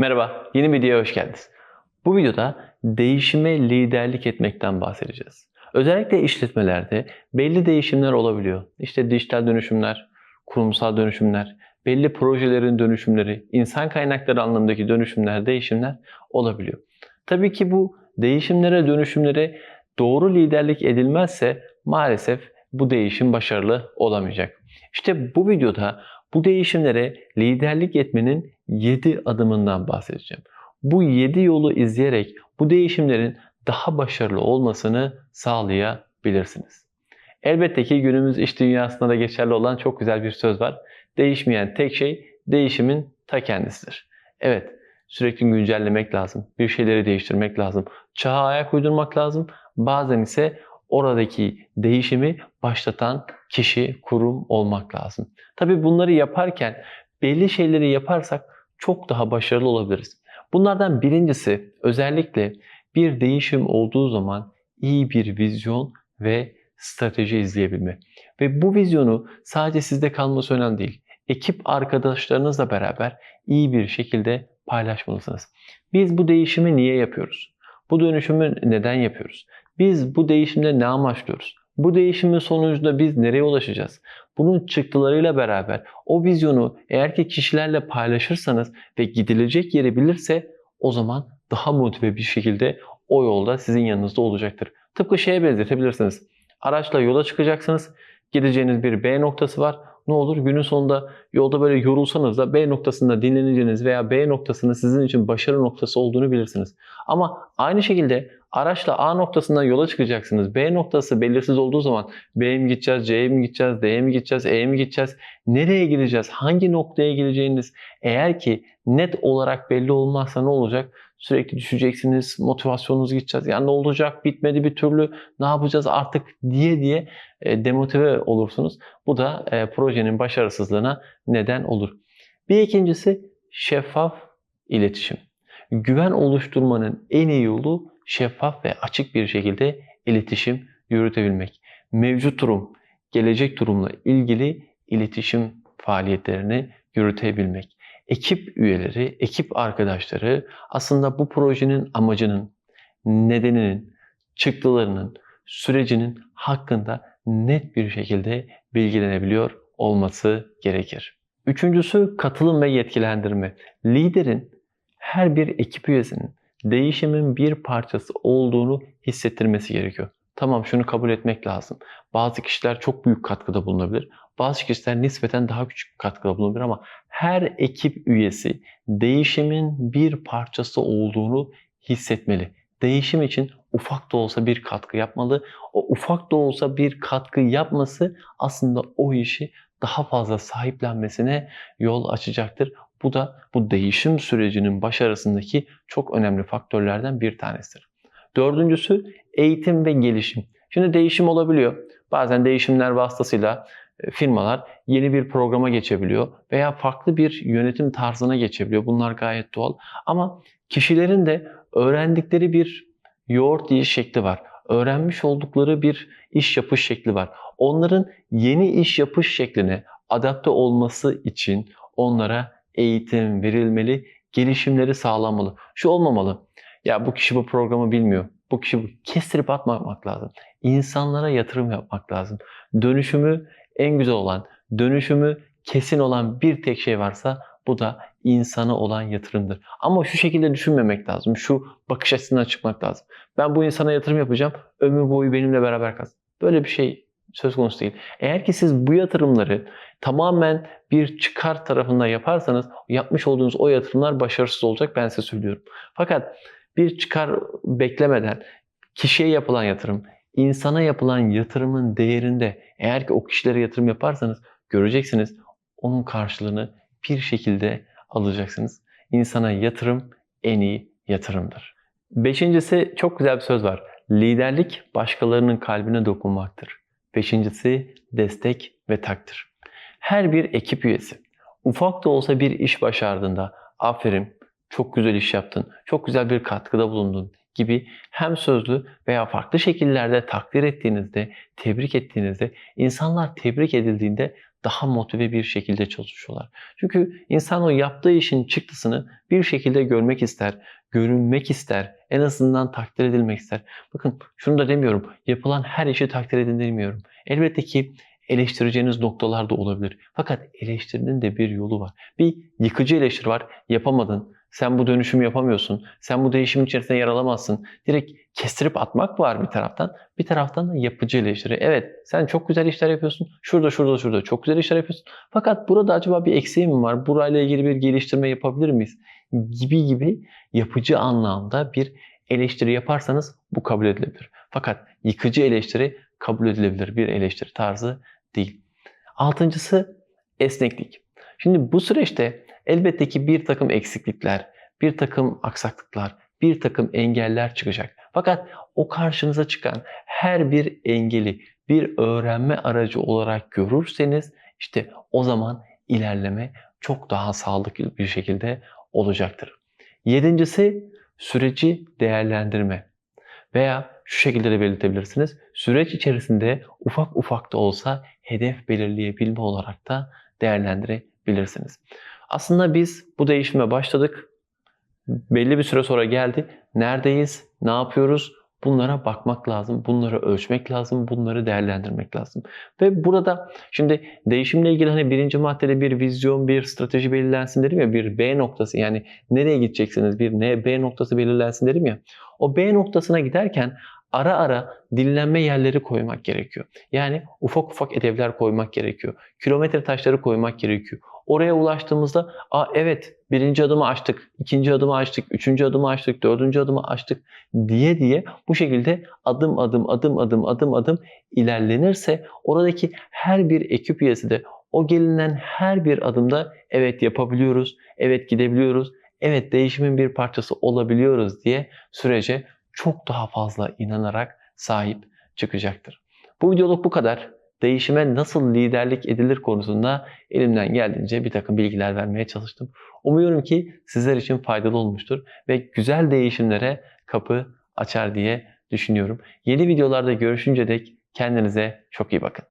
Merhaba, yeni bir videoya hoş geldiniz. Bu videoda değişime liderlik etmekten bahsedeceğiz. Özellikle işletmelerde belli değişimler olabiliyor. İşte dijital dönüşümler, kurumsal dönüşümler, belli projelerin dönüşümleri, insan kaynakları anlamındaki dönüşümler, değişimler olabiliyor. Tabii ki bu değişimlere, dönüşümlere doğru liderlik edilmezse maalesef bu değişim başarılı olamayacak. İşte bu videoda bu değişimlere liderlik etmenin 7 adımından bahsedeceğim. Bu 7 yolu izleyerek bu değişimlerin daha başarılı olmasını sağlayabilirsiniz. Elbette ki günümüz iş dünyasında da geçerli olan çok güzel bir söz var. Değişmeyen tek şey değişimin ta kendisidir. Evet, sürekli güncellemek lazım. Bir şeyleri değiştirmek lazım. Çağa ayak uydurmak lazım. Bazen ise oradaki değişimi başlatan kişi, kurum olmak lazım. Tabii bunları yaparken belli şeyleri yaparsak çok daha başarılı olabiliriz. Bunlardan birincisi özellikle bir değişim olduğu zaman iyi bir vizyon ve strateji izleyebilme. Ve bu vizyonu sadece sizde kalması önemli değil. Ekip arkadaşlarınızla beraber iyi bir şekilde paylaşmalısınız. Biz bu değişimi niye yapıyoruz? Bu dönüşümü neden yapıyoruz? Biz bu değişimde ne amaçlıyoruz? Bu değişimin sonucunda biz nereye ulaşacağız? Bunun çıktılarıyla beraber o vizyonu eğer ki kişilerle paylaşırsanız ve gidilecek yeri bilirse o zaman daha motive bir şekilde o yolda sizin yanınızda olacaktır. Tıpkı şeye benzetebilirsiniz. Araçla yola çıkacaksınız. Gideceğiniz bir B noktası var. Ne olur günün sonunda yolda böyle yorulsanız da B noktasında dinleneceğiniz veya B noktasının sizin için başarı noktası olduğunu bilirsiniz. Ama aynı şekilde araçla A noktasından yola çıkacaksınız. B noktası belirsiz olduğu zaman B'ye mi gideceğiz, C'ye mi gideceğiz, D'ye mi gideceğiz, E'ye mi gideceğiz, nereye gideceğiz, hangi noktaya gideceğiniz eğer ki net olarak belli olmazsa ne olacak? Sürekli düşeceksiniz, motivasyonunuz gideceğiz. Yani ne olacak, bitmedi bir türlü, ne yapacağız artık diye diye e, demotive olursunuz. Bu da e, projenin başarısızlığına neden olur. Bir ikincisi şeffaf iletişim. Güven oluşturmanın en iyi yolu şeffaf ve açık bir şekilde iletişim yürütebilmek. Mevcut durum, gelecek durumla ilgili iletişim faaliyetlerini yürütebilmek. Ekip üyeleri, ekip arkadaşları aslında bu projenin amacının, nedeninin, çıktılarının, sürecinin hakkında net bir şekilde bilgilenebiliyor olması gerekir. Üçüncüsü katılım ve yetkilendirme. Liderin her bir ekip üyesinin değişimin bir parçası olduğunu hissettirmesi gerekiyor. Tamam şunu kabul etmek lazım. Bazı kişiler çok büyük katkıda bulunabilir. Bazı kişiler nispeten daha küçük katkıda bulunabilir ama her ekip üyesi değişimin bir parçası olduğunu hissetmeli. Değişim için ufak da olsa bir katkı yapmalı. O ufak da olsa bir katkı yapması aslında o işi daha fazla sahiplenmesine yol açacaktır. Bu da bu değişim sürecinin başarısındaki çok önemli faktörlerden bir tanesidir. Dördüncüsü eğitim ve gelişim. Şimdi değişim olabiliyor. Bazen değişimler vasıtasıyla e, firmalar yeni bir programa geçebiliyor veya farklı bir yönetim tarzına geçebiliyor. Bunlar gayet doğal. Ama kişilerin de öğrendikleri bir yoğurt yiyiş şekli var. Öğrenmiş oldukları bir iş yapış şekli var. Onların yeni iş yapış şekline adapte olması için onlara eğitim verilmeli, gelişimleri sağlanmalı. Şu olmamalı. Ya bu kişi bu programı bilmiyor. Bu kişi bu. Kestirip atmamak lazım. İnsanlara yatırım yapmak lazım. Dönüşümü en güzel olan, dönüşümü kesin olan bir tek şey varsa bu da insana olan yatırımdır. Ama şu şekilde düşünmemek lazım. Şu bakış açısından çıkmak lazım. Ben bu insana yatırım yapacağım. Ömür boyu benimle beraber kalsın. Böyle bir şey söz konusu değil. Eğer ki siz bu yatırımları tamamen bir çıkar tarafından yaparsanız yapmış olduğunuz o yatırımlar başarısız olacak ben size söylüyorum. Fakat bir çıkar beklemeden kişiye yapılan yatırım, insana yapılan yatırımın değerinde eğer ki o kişilere yatırım yaparsanız göreceksiniz onun karşılığını bir şekilde alacaksınız. İnsana yatırım en iyi yatırımdır. Beşincisi çok güzel bir söz var. Liderlik başkalarının kalbine dokunmaktır. Beşincisi destek ve takdir. Her bir ekip üyesi ufak da olsa bir iş başardığında aferin, çok güzel iş yaptın, çok güzel bir katkıda bulundun gibi hem sözlü veya farklı şekillerde takdir ettiğinizde, tebrik ettiğinizde, insanlar tebrik edildiğinde daha motive bir şekilde çalışıyorlar. Çünkü insan o yaptığı işin çıktısını bir şekilde görmek ister, görünmek ister, en azından takdir edilmek ister. Bakın şunu da demiyorum, yapılan her işi takdir edin demiyorum. Elbette ki eleştireceğiniz noktalar da olabilir. Fakat eleştirinin de bir yolu var. Bir yıkıcı eleştiri var, yapamadın, sen bu dönüşümü yapamıyorsun, sen bu değişimin içerisinde yer alamazsın. Direkt kestirip atmak var bir taraftan. Bir taraftan da yapıcı eleştiri. Evet sen çok güzel işler yapıyorsun. Şurada şurada şurada çok güzel işler yapıyorsun. Fakat burada acaba bir eksiği mi var? Burayla ilgili bir geliştirme yapabilir miyiz? Gibi gibi yapıcı anlamda bir eleştiri yaparsanız bu kabul edilebilir. Fakat yıkıcı eleştiri kabul edilebilir bir eleştiri tarzı değil. Altıncısı esneklik. Şimdi bu süreçte elbette ki bir takım eksiklikler, bir takım aksaklıklar, bir takım engeller çıkacak. Fakat o karşınıza çıkan her bir engeli bir öğrenme aracı olarak görürseniz işte o zaman ilerleme çok daha sağlıklı bir şekilde olacaktır. Yedincisi süreci değerlendirme veya şu şekilde de belirtebilirsiniz. Süreç içerisinde ufak ufak da olsa hedef belirleyebilme olarak da değerlendirebilirsiniz. Aslında biz bu değişime başladık. Belli bir süre sonra geldi. Neredeyiz? Ne yapıyoruz? Bunlara bakmak lazım, bunları ölçmek lazım, bunları değerlendirmek lazım. Ve burada şimdi değişimle ilgili hani birinci maddede bir vizyon, bir strateji belirlensin dedim ya, bir B noktası yani nereye gideceksiniz bir ne B noktası belirlensin dedim ya. O B noktasına giderken ara ara dinlenme yerleri koymak gerekiyor. Yani ufak ufak hedefler koymak gerekiyor. Kilometre taşları koymak gerekiyor. Oraya ulaştığımızda Aa, evet birinci adımı açtık, ikinci adımı açtık, üçüncü adımı açtık, dördüncü adımı açtık diye diye bu şekilde adım adım adım adım adım adım ilerlenirse oradaki her bir ekip üyesi de o gelinen her bir adımda evet yapabiliyoruz, evet gidebiliyoruz, evet değişimin bir parçası olabiliyoruz diye sürece çok daha fazla inanarak sahip çıkacaktır. Bu videoluk bu kadar. Değişime nasıl liderlik edilir konusunda elimden geldiğince bir takım bilgiler vermeye çalıştım. Umuyorum ki sizler için faydalı olmuştur ve güzel değişimlere kapı açar diye düşünüyorum. Yeni videolarda görüşünce dek kendinize çok iyi bakın.